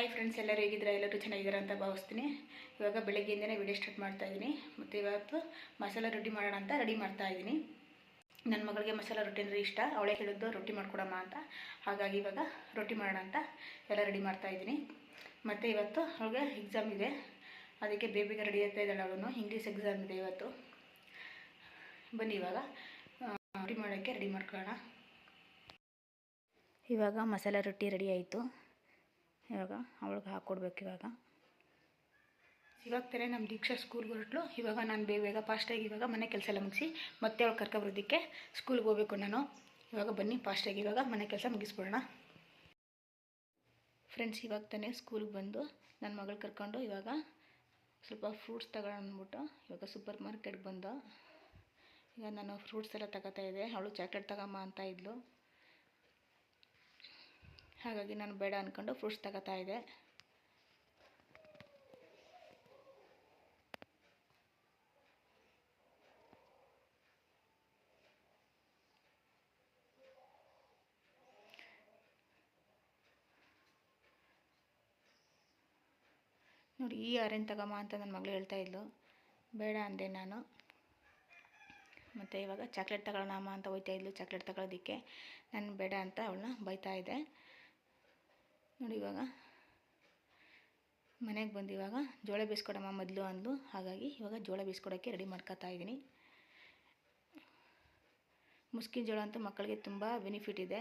Hi friends ಎಲ್ಲರೂ ಹೇಗಿದ್ರ ಎಲ್ಲರೂ ಚೆನ್ನಾಗಿದ್ದಾರೆ ಅಂತ ಭಾವಿಸ್ತೀನಿ. ಇವಾಗ ಬೆಳಗ್ಗೆಯಿಂದನೇ ವಿಡಿಯೋ ಸ್ಟಾರ್ಟ್ ಮಾಡ್ತಾ ಇದ್ದೀನಿ. ಮತ್ತು ಇವತ್ತು ಮಸಾಲೆ ರೊಟ್ಟಿ ಮಾಡೋಣ ಅಂತ ರೆಡಿ ಮಾಡ್ತಾ ಇದ್ದೀನಿ. ನನ್ನ ಮಗಳಿಗೆ ಮಸಾಲೆ ರೊಟ್ಟಿ ಅಂದರೆ ಇಷ್ಟ. ಅವಳೇ ಹೇಳಿದ್ದು ರೊಟ್ಟಿ ಮಾಡ್ಕೊಡಮ್ಮ ಅಂತ. ಹಾಗಾಗಿ ಇವಾಗ ರೊಟ್ಟಿ ಮಾಡೋಣ ಅಂತ ಎಲ್ಲ ರೆಡಿ ಮಾಡ್ತಾ ಇದ್ದೀನಿ. ಮತ್ತು ಇವತ್ತು ಅವಳಿಗೆ ಎಕ್ಸಾಮ್ ಇದೆ. ಅದಕ್ಕೆ ಬೇಬಿಗೆ ರೆಡಿ ಆಗ್ತಾ ಇದ್ದಾಳೆ ಅವನು ಇಂಗ್ಲೀಷ್ ಎಕ್ಸಾಮ್ ಇದೆ ಇವತ್ತು. ಬನ್ನಿ ಇವಾಗ. ರೊಟ್ಟಿ ಮಾಡೋಕ್ಕೆ ರೆಡಿ ಮಾಡ್ಕೊಳ್ಳೋಣ. ಇವಾಗ ಮಸಾಲೆ ರೊಟ್ಟಿ ರೆಡಿ ಆಯಿತು. ಇವಾಗ ಅವಳಿಗೆ ಹಾಕ್ಕೊಡ್ಬೇಕು ಇವಾಗ. ಇವಾಗ ತಾನೇ ನಮ್ಮ ದೀಕ್ಷಾ ಸ್ಕೂಲ್ಗೆ ಹೊರಟ್ಲು. ಇವಾಗ ನಾನು ಬೇಗ ಬೇಗ ಫಾಸ್ಟಾಗಿ ಇವಾಗ ಮನೆ ಕೆಲಸ ಎಲ್ಲ ಮುಗಿಸಿ ಮತ್ತೆ ಅವಳು ಕರ್ಕೊಬರೋದಕ್ಕೆ ಸ್ಕೂಲ್ಗೆ ಹೋಗ್ಬೇಕು ನಾನು. ಇವಾಗ ಬನ್ನಿ ಫಾಸ್ಟಾಗಿ ಇವಾಗ ಮನೆ ಕೆಲಸ ಮುಗಿಸ್ಬಿಡೋಣ. ಫ್ರೆಂಡ್ಸ್ ಇವಾಗ ತಾನೇ ಸ್ಕೂಲ್ಗೆ ಬಂದು ನನ್ನ ಮಗಳು ಕರ್ಕೊಂಡು ಇವಾಗ ಸ್ವಲ್ಪ ಫ್ರೂಟ್ಸ್ ತಗೊಂಡು ಅಂದ್ಬಿಟ್ಟು ಇವಾಗ ಸೂಪರ್ ಮಾರ್ಕೆಟ್ಗೆ ಬಂದು. ಈಗ ನಾನು ಫ್ರೂಟ್ಸ್ ಎಲ್ಲ ತಗೋತಾ ಇದ್ದೆ. ಅವಳು ಚಾಕ್ಲೇಟ್ ತಗಮ್ಮ ಅಂತ ಇದ್ಲು. ಹಾಗಾಗಿ ನಾನು ಬೇಡ ಅಂದ್ಕೊಂಡು ಫ್ರೂಟ್ಸ್ ತಗೋತಾ ಇದ್ದೆ. ನೋಡಿ, ಈ ಆರೆಂಜ್ ತಗಮ್ಮ ಅಂತ ನನ್ನ ಮಗಳು ಹೇಳ್ತಾ ಇದ್ಲು. ಬೇಡ ಅಂದೆ ನಾನು. ಮತ್ತು ಇವಾಗ ಚಾಕ್ಲೇಟ್ ತಗೊಳ್ಳೋಣ ಅಮ್ಮ ಅಂತ ಹೋಯ್ತಾ ಇದ್ಲು. ಚಾಕ್ಲೇಟ್ ತಗೊಳ್ಳೋದಕ್ಕೆ ನಾನು ಬೇಡ ಅಂತ ಅವಳನ್ನ ಬೈತಾ ಇದ್ದೆ. ನೋಡಿ ಇವಾಗ. ಮನೆಗೆ ಬಂದು ಇವಾಗ ಜೋಳ ಬೀಸ್ಕೊಡಮ್ಮ ಮೊದಲು ಅಂದು ಹಾಗಾಗಿ ಇವಾಗ ಜೋಳ ಬೀಸ್ಕೊಡೋಕ್ಕೆ ರೆಡಿ ಮಾಡ್ಕೊತಾ ಇದ್ದೀನಿ. ಮುಸ್ಕಿನ ಜೋಳ ಅಂತೂ ಮಕ್ಕಳಿಗೆ ತುಂಬ ಬೆನಿಫಿಟ್ ಇದೆ.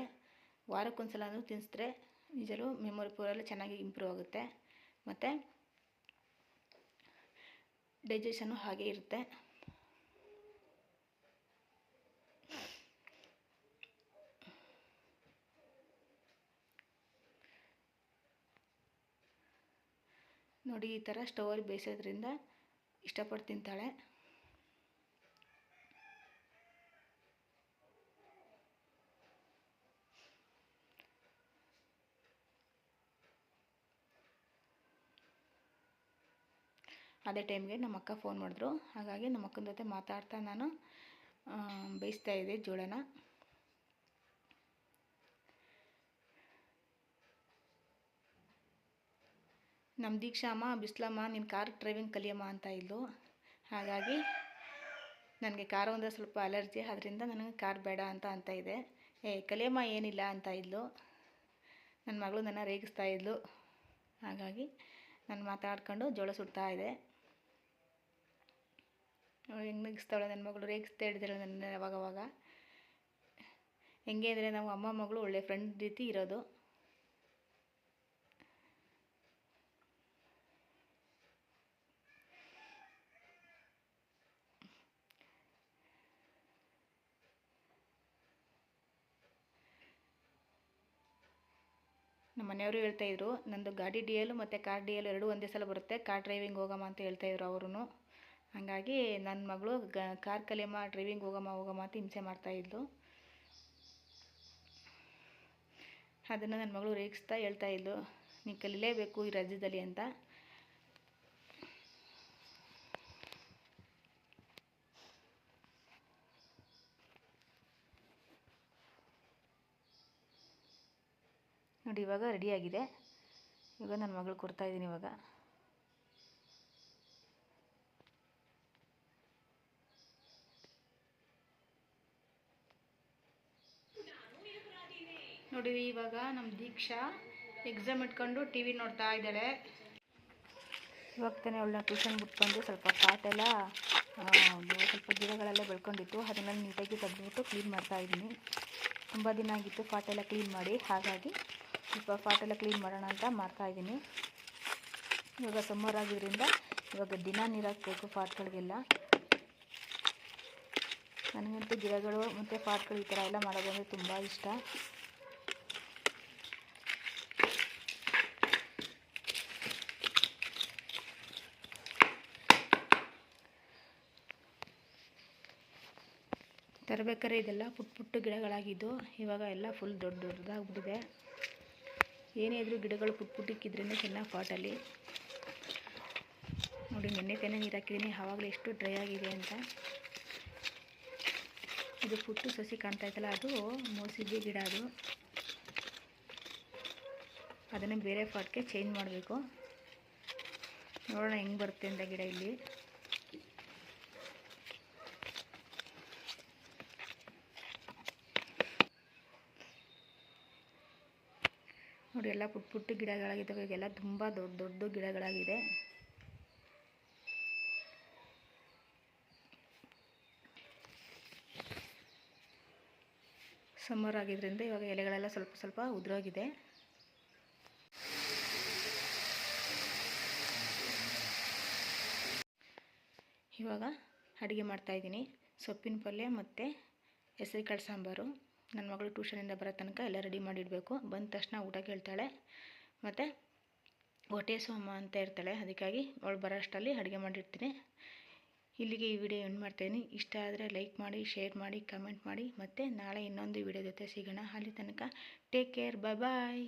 ವಾರಕ್ಕೊಂದ್ಸಲ ಅಂದರೂ ತಿನ್ನಿಸಿದ್ರೆ ನಿಜಲು ಮೆಮೊರಿ ಪವರೆಲ್ಲ ಚೆನ್ನಾಗಿ ಇಂಪ್ರೂವ್ ಆಗುತ್ತೆ. ಮತ್ತು ಡೈಜೆಷನ್ನು ಹಾಗೆ ಇರುತ್ತೆ. ನೋಡಿ, ಈ ಥರ ಸ್ಟವಲ್ಲಿ ಬೇಯಿಸೋದ್ರಿಂದ ಇಷ್ಟಪಟ್ಟು ತಿಂತಾಳೆ. ಅದೇ ಟೈಮ್ಗೆ ನಮ್ಮ ಅಕ್ಕ ಫೋನ್ ಮಾಡಿದ್ರು. ಹಾಗಾಗಿ ನಮ್ಮ ಅಕ್ಕನ ಜೊತೆ ಮಾತಾಡ್ತಾ ನಾನು ಬೇಯಿಸ್ತಾ ಇದ್ದೆ ಜೋಳನ. ನಮ್ಮ ದೀಕ್ಷಾಮ್ಮ ಬಿಸ್ಲಮ್ಮ ನಿನ್ನ ಕಾರ್ ಡ್ರೈವಿಂಗ್ ಕಲಿಯಮ್ಮ ಅಂತ ಇದ್ಲು. ಹಾಗಾಗಿ ನನಗೆ ಕಾರು ಅಂದರೆ ಸ್ವಲ್ಪ ಅಲರ್ಜಿ ಅದರಿಂದ ನನಗೆ ಕಾರ್ ಬೇಡ ಅಂತ ಅಂತ ಇದೆ. ಏ, ಕಲಿಯಮ್ಮ ಏನಿಲ್ಲ ಅಂತ ಇದ್ಲು. ನನ್ನ ಮಗಳು ನನ್ನ ರೇಗಿಸ್ತಾ ಇದ್ಲು. ಹಾಗಾಗಿ ನಾನು ಮಾತಾಡ್ಕೊಂಡು ಜೋಳ ಸುಡ್ತಾ ಇದೆ. ಹೆಂಗೆ ನಗಿಸ್ತಾಳೆ ನನ್ನ ಮಗಳು, ರೇಗಿಸ್ತಾ ಹಿಡಿದಾಳೆ ನನ್ನ ಅವಾಗವಾಗ. ಅವಾಗ ಹೆಂಗೆ ಅಂದರೆ ನಾವು ಅಮ್ಮ ಮಗಳು ಒಳ್ಳೆ ಫ್ರೆಂಡ್ ರೀತಿ ಇರೋದು. ನಮ್ಮ ಮನೆಯವರು ಹೇಳ್ತಾ ಇದ್ರು, ನಂದು ಗಾಡಿ ಡಿ ಎಲ್ ಮತ್ತು ಕಾರ್ ಡಿ ಎಲ್ ಎರಡೂ ಒಂದೇ ಸಲ ಬರುತ್ತೆ, ಕಾರ್ ಡ್ರೈವಿಂಗ್ ಹೋಗಮ್ಮ ಅಂತ ಹೇಳ್ತಾ ಇದ್ರು ಅವರು ಹಾಗಾಗಿ ನನ್ನ ಮಗಳು ಗ, ಕಾರ್ ಕಲಿಯಮ್ಮ, ಡ್ರೈವಿಂಗ್ ಹೋಗಮ್ಮ ಹೋಗಮ್ಮ ಅಂತ ಹಿಂಸೆ ಮಾಡ್ತಾ ಇದ್ಲು. ಅದನ್ನು ನನ್ನ ಮಗಳು ರೇಗಿಸ್ತಾ ಹೇಳ್ತಾಯಿದ್ಲು ನೀನು ಕಲೀಲೇಬೇಕು ಈ ರಾಜ್ಯದಲ್ಲಿ ಅಂತ. ನೋಡಿ, ಇವಾಗ ರೆಡಿಯಾಗಿದೆ ಇವಾಗ ನನ್ನ ಮಗಳು ಕೊಡ್ತಾ ಇದ್ದೀನಿ ಇವಾಗ. ನೋಡಿ ಇವಾಗ ನಮ್ಮ ದೀಕ್ಷಾ ಎಕ್ಸಾಮ್ ಇಟ್ಕೊಂಡು ಟಿ ವಿ ನೋಡ್ತಾ ಇದ್ದಾಳೆ. ಇವಾಗ ತಾನೇ ಅವಳನ್ನ ಟ್ಯೂಷನ್ ಬಿಟ್ಕೊಂಡು ಸ್ವಲ್ಪ ಪಾಟ್ ಎಲ್ಲ ಸ್ವಲ್ಪ ಗಿಡಗಳೆಲ್ಲ ಬೆಳ್ಕೊಂಡಿತ್ತು. ಅದನ್ನೆಲ್ಲ ನೀಟಾಗಿ ತೆಗೆದ್ಬಿಟ್ಟು ಕ್ಲೀನ್ ಮಾಡ್ತಾ ಇದ್ದೀನಿ. ತುಂಬ ದಿನ ಆಗಿತ್ತು ಪಾಟ್ ಎಲ್ಲ ಕ್ಲೀನ್ ಮಾಡಿ. ಹಾಗಾಗಿ ಸ್ವಲ್ಪ ಪಾಟ್ ಎಲ್ಲ ಕ್ಲೀನ್ ಮಾಡೋಣ ಅಂತ ಮಾಡ್ತಾ ಇದ್ದೀನಿ. ಇವಾಗ ಸಮ್ಮರ್ ಆಗಿದ್ದರಿಂದ ಇವಾಗ ದಿನ ನೀರು ಪಾಟ್ಗಳಿಗೆಲ್ಲ ನನಗಂತೂ ಗಿಡಗಳು ಮತ್ತು ಪಾಟ್ಗಳು ಈ ಥರ ಎಲ್ಲ ಮಾಡೋದಂದರೆ ತುಂಬ ಇಷ್ಟ. ತರಬೇಕಾದ್ರೆ ಇದೆಲ್ಲ ಪುಟ್ಟ ಪುಟ್ಟ ಗಿಡಗಳಾಗಿದ್ದು ಇವಾಗ ಎಲ್ಲ ಫುಲ್ ದೊಡ್ಡ ದೊಡ್ಡದಾಗ್ಬಿಟ್ಟಿದೆ. ಏನೇ ಇದ್ರೂ ಗಿಡಗಳು ಪುಟ್ಟ ಪುಟ್ಟಿಕ್ಕಿದ್ರೇ ಚೆನ್ನಾಗಿ ಪಾಟಲ್ಲಿ ನೋಡಿ ನೆನ್ನೆ ತಾನೇ ನೀರು ಹಾಕಿದ್ದೀನಿ. ಆವಾಗಲೇ ಎಷ್ಟು ಡ್ರೈ ಆಗಿದೆ ಅಂತ. ಇದು ಪುಟ್ಟು ಸಸಿ ಕಾಣ್ತಾ ಇತ್ತಲ್ಲ, ಅದು ಮೋಸಿದ್ದೆ ಗಿಡ ಅದು. ಅದನ್ನು ಬೇರೆ ಪಾಟ್ಗೆ ಚೇಂಜ್ ಮಾಡಬೇಕು. ನೋಡೋಣ ಹೆಂಗೆ ಬರುತ್ತೆ ಅಂತ ಗಿಡ ಇಲ್ಲಿ. ನೋಡಿ, ಎಲ್ಲ ಪುಟ್ಟ ಪುಟ್ಟ ಗಿಡಗಳಾಗಿದ್ದಾವೆ ಈಗೆಲ್ಲ ತುಂಬ ದೊಡ್ಡ ದೊಡ್ಡ ಗಿಡಗಳಾಗಿದೆ. ಸಮ್ಮರ್ ಆಗಿದ್ದರಿಂದ ಇವಾಗ ಎಲೆಗಳೆಲ್ಲ ಸ್ವಲ್ಪ ಸ್ವಲ್ಪ ಉದುರೋಗಿದೆ. ಇವಾಗ ಅಡುಗೆ ಮಾಡ್ತಾಯಿದ್ದೀನಿ ಸೊಪ್ಪಿನ ಪಲ್ಯ ಮತ್ತು ಹೆಸರುಕಾಳು ಸಾಂಬಾರು. ನನ್ನ ಮಗಳು ಟ್ಯೂಷನಿಂದ ಬರೋ ತನಕ ಎಲ್ಲ ರೆಡಿ ಮಾಡಿಡಬೇಕು. ಬಂದ ತಕ್ಷಣ ಊಟ ಕೇಳ್ತಾಳೆ. ಮತ್ತು ಹೊಟ್ಟೆ ಸೋಮ ಅಂತ ಇರ್ತಾಳೆ. ಅದಕ್ಕಾಗಿ ಅವಳು ಬರೋ ಅಷ್ಟರಲ್ಲಿ ಅಡುಗೆ ಮಾಡಿರ್ತೀನಿ ಇಲ್ಲಿಗೆ ಈ ವಿಡಿಯೋ ಎಂಡ್ ಮಾಡ್ತೀನಿ. ಇಷ್ಟ ಆದರೆ ಲೈಕ್ ಮಾಡಿ, ಶೇರ್ ಮಾಡಿ, ಕಮೆಂಟ್ ಮಾಡಿ. ಮತ್ತು ನಾಳೆ ಇನ್ನೊಂದು ವಿಡಿಯೋ ಜೊತೆ ಸಿಗೋಣ. ಅಲ್ಲಿ ತನಕ ಟೇಕ್ ಕೇರ್. ಬಾಯ್ ಬಾಯ್.